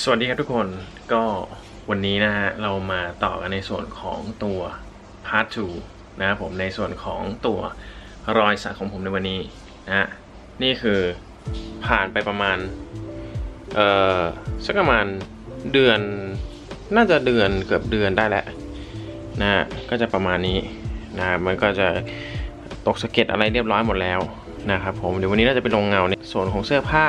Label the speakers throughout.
Speaker 1: สวัสดีครับทุกคนก็วันนี้นะฮะเรามาต่อกันในส่วนของตัว part 2นะครับผมในส่วนของตัวรอยสักของผมในวันนี้นะฮะนี่คือผ่านไปประมาณเอ่อสักประมาณเดือนน่าจะเดือนเกือบเดือนได้แหละนะฮะก็จะประมาณนี้นะครับมันก็จะตกสะเก็ดอะไรเรียบร้อยหมดแล้วนะครับผมเดี๋ยววันนี้เราจะไปลงเงาในส่วนของเสื้อผ้า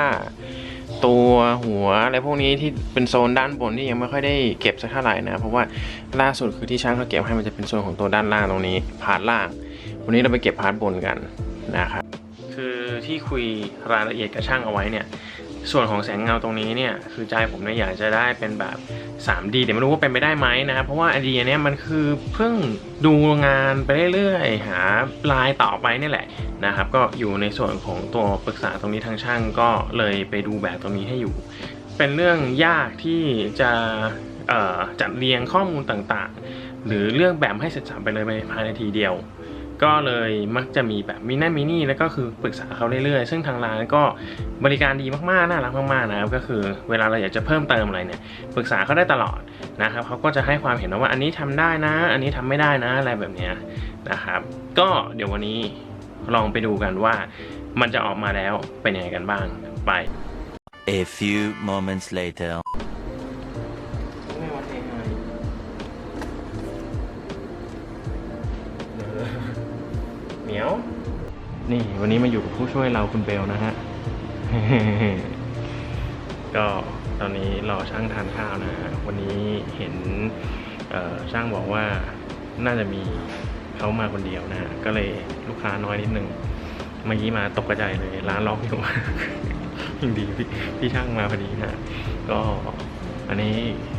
Speaker 1: ตัวหัวอะไรพวกนี้ที่เป็นโซนด้านบนที่ยังไม่ค่อยได้เก็บสักเท่าไหร่นะเพราะว่าล่าสุดคือที่ช่างเขาเก็บให้มันจะเป็นโซนของตัวด้านล่างตรงนี้พาร์ทล่าง วันนี้เราไปเก็บพาร์ทบนกันนะครับคือที่คุยรายละเอียดกับช่างเอาไว้เนี่ย ส่วนของแสงเงาตรงนี้เนี่ยคือใจผมเนี่ยอยากจะได้เป็นแบบ 3D เดี๋ยวไม่รู้ว่าเป็นไปได้ไหมนะครับเพราะว่าไอเดียเนี่ยมันคือเพิ่งดูงานไปเรื่อยๆหาลายต่อไปนี่แหละนะครับก็อยู่ในส่วนของตัวปรึกษาตรงนี้ทางช่างก็เลยไปดูแบบตรงนี้ให้อยู่ เป็นเรื่องยากที่จะจัดเรียงข้อมูลต่างๆ หรือเรื่องแบบให้เสร็จสรรไปเลยภายในทีเดียว ก็เลยมักจะมีแบบมินั่นมินี่แล้วก็คือปรึกษาเขาเรื่อยๆ ซึ่งทางร้านก็บริการดีมากๆน่ารักมากๆนะครับก็คือเวลาเราอยากจะเพิ่มเติมอะไรเนี่ยปรึกษาเขาได้ตลอดนะครับเขาก็จะให้ความเห็นว่าอันนี้ทำได้นะ อันนี้ทำไม่ได้นะอะไรแบบเนี้ยนะครับ ก็เดี๋ยววันนี้ลองไปดูกันว่ามันจะออกมาแล้วเป็นยังไงกันบ้างไป
Speaker 2: A few moments later.
Speaker 1: นี่วันนี้มาอยู่กับผู้ช่วยเราคุณเบลนะฮะ ก็ตอนนี้รอช่างทานข้าวนะฮะ วันนี้เห็นช่างบอกว่าน่าจะมีเขามาคนเดียวนะฮะ ก็เลยลูกค้าน้อยนิดนึง เมื่อกี้มาตกกระจายเลย ร้านล็อกอยู่ยังดีพี่พี่ช่างมาพอดีนะฮะก็อันนี้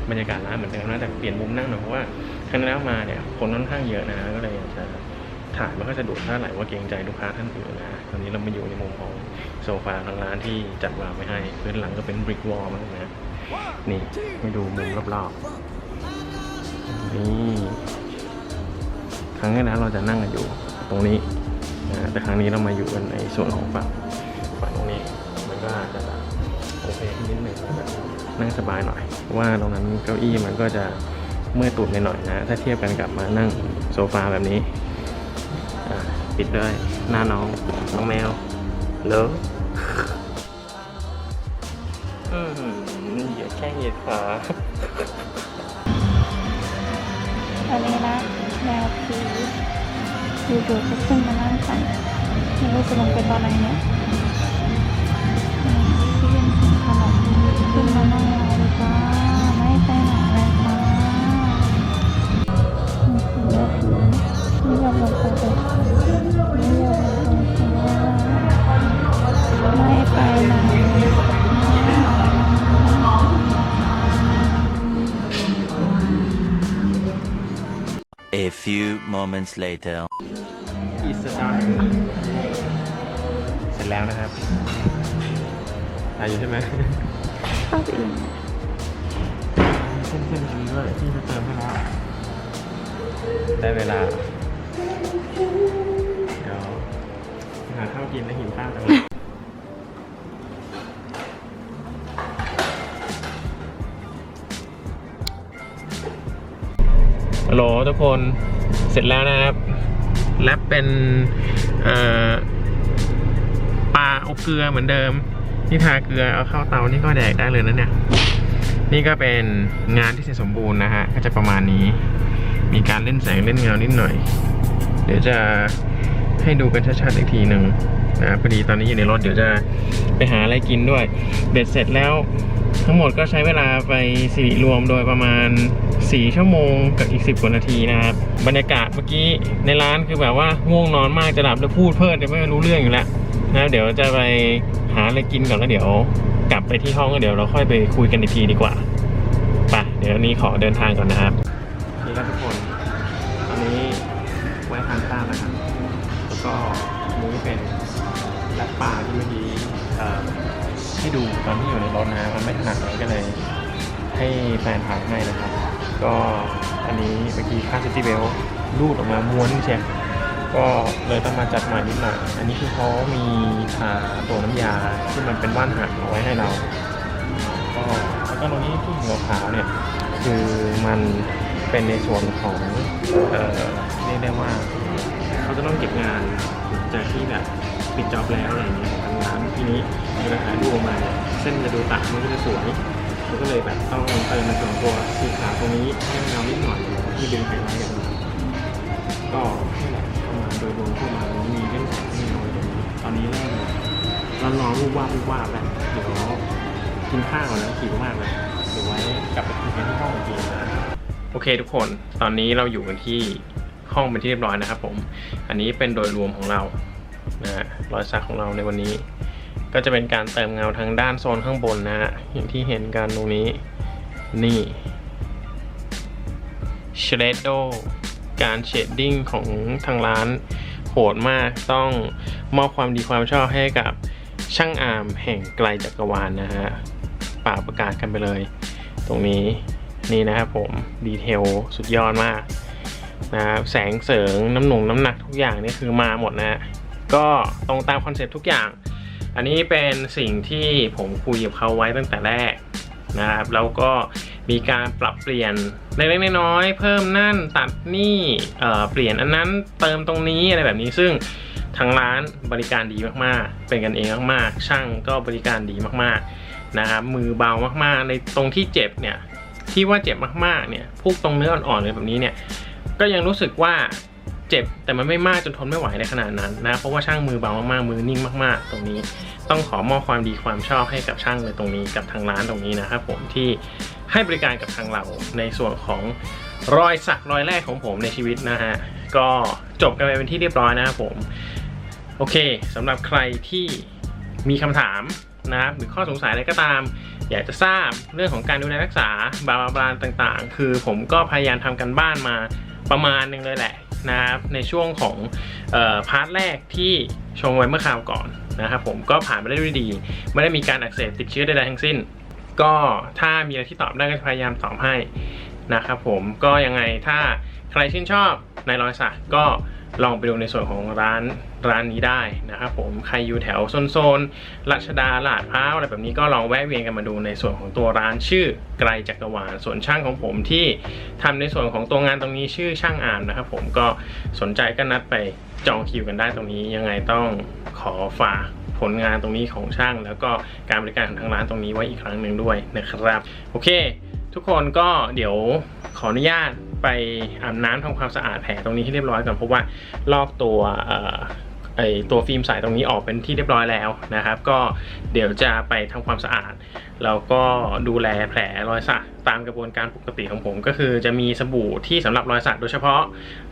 Speaker 1: บรรยากาศร้านเหมือนเดิมนะแต่เปลี่ยนมุมนั่งหน่อยเพราะว่าครั้งแล้วมาเนี่ยคนค่อนข้างเยอะนะก็เลยอยากจะ ถ่ายไม่ค่อยสะดวกเท่าไหร่ว่าเกรงใจลูกค้าท่านอื่นนะตอนนี้เรามาอยู่ในมุมของโซฟาทางร้านที่จัดวางไว้ให้พื้นหลังก็เป็นบริกวอลมากนะนี่มาดูมุมรอบๆนี่ครั้งที่แล้วเราจะนั่งกันอยู่ตรงนี้นะแต่ครั้งนี้เรามาอยู่กันในส่วนของฝั่งฝั่งตรงนี้มันก็อาจจะโอเคขึ้นนิดหนึ่งแบบนั่งสบายหน่อยเพราะว่าตรงนั้นเก้าอี้มันก็จะเมื่อยตูดไปหน่อยนะ ถ้าเทียบกันกับมานั่งโซฟาแบบนี้ ปิดด้วยหน้าน้องน้องแมวเลอะอืมเหยียดแค่เหยียดขา
Speaker 3: อันนี้นะแมวผีอยู่ๆก็ขึ้นมานั่งสั่นไม่รู้จะลงไปตอนไหนเนี่ยอืมที่เป็นขนมขึ้นมานั่ง
Speaker 2: A few moments later.
Speaker 1: อิสระเสร็จแล้วนะครับตายอยู่ใช่ไหม
Speaker 3: เข้าไปอีก
Speaker 1: เส้นเส้นดีด้วยที่จะเติมให้แล้วได้เวลา เดี๋ยวหาข้าวกินแล้วหิวข้าวจังเลย โหลทุกคนเสร็จแล้วนะครับแลบเป็นปลาอบเกลือเหมือนเดิมที่ทาเกลือเอาเข้าเตานี่ก็แดกได้เลยนะเนี่ย นี่ก็เป็นงานที่เสร็จสมบูรณ์นะฮะ ก็จะประมาณนี้ มีการเล่นแสงเล่นเงานิดหน่อย เดี๋ยวจะให้ดูกันชัดๆอีกทีหนึ่ง นะพอดีตอนนี้อยู่ในรถเดี๋ยวจะไปหาอะไรกินด้วย เบ็ดเสร็จแล้ว ทั้งหมดก็ใช้เวลาไปสิริรวมโดยประมาณ 4 ชั่วโมงกับอีก 10กว่านาทีนะครับบรรยากาศเมื่อกี้ในร้านคือแบบว่าง่วงนอนมากจะหลับแล้วพูดเพิ่มจะไม่รู้เรื่องอยู่แล้วนะเดี๋ยวจะไปหาอะไรกินก่อนแล้วเดี๋ยวกลับไปที่ห้องก็เดี๋ยวเราค่อยไปคุยกันอีกทีดีกว่าไปเดี๋ยวนี้ขอเดินทางก่อนนะครับ นี้เป็นแรปปลาที่เมื่อกี้เอ่อให้ดูตอนที่อยู่ในรถนะมันไม่ถนัดเลยก็เลย ให้แฟนถ่ายให้นะครับ ก็อันนี้เมื่อกี้ค่าซิตี้เบลรูดออกมาม้วนเชียก็เลยต้องมาจัดใหม่นิดหน่อย อันนี้คือเขามีทาตัวน้ำยาที่มันเป็นว่านหักเอาไว้ให้เรา ก็แล้วก็ก็ตรงนี้ที่หัวขาวเนี่ยคือมันเป็นในส่วนของเอ่อเรียกได้ว่า เขาจะต้องเก็บงานหลังจากที่แบบปิดจ็อบแล้วอะไรอย่างเงี้ยทางร้านทีนี้เวลาถ่ายรูออกมาเนี่ยเส้นจะดูตัดมันก็จะสวยมันก็เลยแบบต้องเติมในส่วนของตัวสีขาวตรงนี้ให้มันเงานิดหน่อยที่ดึงไฮไลท์กันก็นี่แหละเข้ามาโดยรวมเข้ามาตรงนี้มีเล่นแสงที่น้อยตรงนี้ตอนนี้เริ่มร้อนร้อนรูปวาบรูปวาบแล้วเดี๋ยวกินข้าวก่อนแล้วหิวมากเลยเดี๋ยวไว้กลับไปกันที่ห้องอีกทีนะโอเคทุกคน ตอนนี้เราอยู่กันที่ ห้องเป็นที่เรียบร้อยนะครับผม อันนี้เป็นโดยรวมของเรานะรอยสักของเราในวันนี้ ก็จะเป็นการเติมเงาทางด้านโซนข้างบนนะฮะอย่างที่เห็นกันตรงนี้นี่เชดโดการเชดดิ้งของทางร้านโหดมากต้องมอบความดีความชอบให้กับช่างอาร์มแห่งไกลจักรวาลนะฮะป่าประกาศกันไปเลย ตรงนี้นี่นะครับผม ดีเทลสุดยอดมาก นะครับแสงเสริงน้ำหนุงน้ำหนักทุกอย่างนี่คือมาหมดนะฮะก็ตรงตามคอนเซ็ปต์ทุกอย่าง อันนี้เป็นสิ่งที่ผมคุยกับเขาไว้ตั้งแต่แรกนะครับแล้วก็มีการปรับเปลี่ยนเล็กๆน้อยๆเพิ่มนั่นตัดนี่เเปลี่ยนอันนั้นเติมตรงนี้อะไรแบบนี้ซึ่งทางร้านบริการดีมากๆ เป็นกันเองมากๆ ช่างก็บริการดีมากๆนะครับมือเบามากๆ ในตรงที่เจ็บเนี่ยที่ว่าเจ็บมากๆเนี่ยพวกตรงเนื้ออ่อนๆเลยแบบนี้เนี่ย ก็ยังรู้สึกว่าเจ็บแต่มันไม่มากจนทนไม่ไหวในขนาดนั้นนะ เพราะว่าช่างมือเบามากๆ มือนิ่งมากๆ ตรงนี้ ต้องขอมอบความดีความชอบให้กับช่างในตรงนี้กับทางร้านตรงนี้นะครับผมที่ให้บริการกับทางเราในส่วนของรอยสักรอยแรกของผมในชีวิตนะฮะก็จบกันไปเป็นที่เรียบร้อยนะครับผมโอเคสำหรับใครที่มีคำถามนะครับหรือข้อสงสัยอะไรก็ตาม อยากจะทราบเรื่องของการดูแลรักษาบาบาบาต่างๆ คือผมก็พยายามทำกันบ้านมา ประมาณหนึ่งเลยแหละนะครับในช่วงของออพาร์ทแรกที่ชงไว้เมื่อคราวก่อนนะครับผมก็ผ่านไปได้ด้วยดี ไม่ได้มีการอักเสบติดเชื้อใดๆทั้งสิ้น ก็ถ้ามีอะไรที่ตอบได้ก็จะพยายามตอบให้นะครับผมก็ยังไงถ้าใครชื่นชอบในรอยสักก็ ลองไปดูในส่วนของร้านร้านนี้ได้นะครับผมใครอยู่แถวโซนๆรัชดาลาดพร้าวอะไรแบบนี้ก็ลองแวะเวียนกันมาดูในส่วนของตัวร้านชื่อไกลจักรวาลส่วนช่างของผมที่ทำในส่วนของตัวงานตรงนี้ชื่อช่างอามนะครับผมก็สนใจก็นัดไปจองคิวกันได้ตรงนี้ยังไงต้องขอฝากผลงานตรงนี้ของช่าง แล้วก็การบริการของทางร้านตรงนี้ไว้อีกครั้งหนึ่งด้วยนะครับ โอเค ทุกคนก็เดี๋ยวขออนุญาต ไปอาบน้ำทำความสะอาดแผลตรงนี้ให้เรียบร้อยก่อนเพราะว่าลอกตัวไอตัวฟิล์มใสตรงนี้ออกเป็นที่เรียบร้อยแล้วนะครับ ก็เดี๋ยวจะไปทำความสะอาด แล้วก็ดูแลแผลรอยสักตามกระบวนการปกติของผม ก็คือจะมีสบู่ที่สำหรับรอยสักโดยเฉพาะ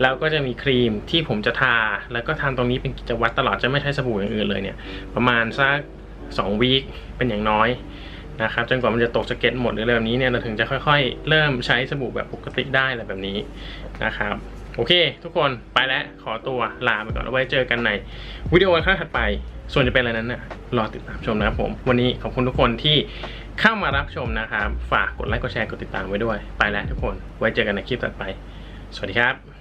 Speaker 1: แล้วก็จะมีครีมที่ผมจะทา แล้วก็ทำตรงนี้เป็นกิจวัตรตลอดจะไม่ใช้สบู่อย่างอื่นเลยเนี่ย ประมาณสัก2วีคเป็นอย่างน้อย นะครับจนกว่ามันจะตกสะเก็ดหมดหรืออะไรแบบนี้เนี่ยเราถึงจะค่อยๆ เริ่มใช้สบู่แบบปกติได้อะไรแบบนี้นะครับโอเค ทุกคนไปแล้วขอตัวลาไปก่อนแล้วไว้เจอกันในวิดีโอครั้งถัดไป ส่วนจะเป็นอะไรนั้นน่ะรอติดตามชมนะครับผม วันนี้ขอบคุณทุกคนที่เข้ามารับชมนะครับ ฝากกดไลค์กดแชร์กดติดตามไว้ด้วย ไปแล้วทุกคนไว้เจอกันในคลิปถัดไป สวัสดีครับ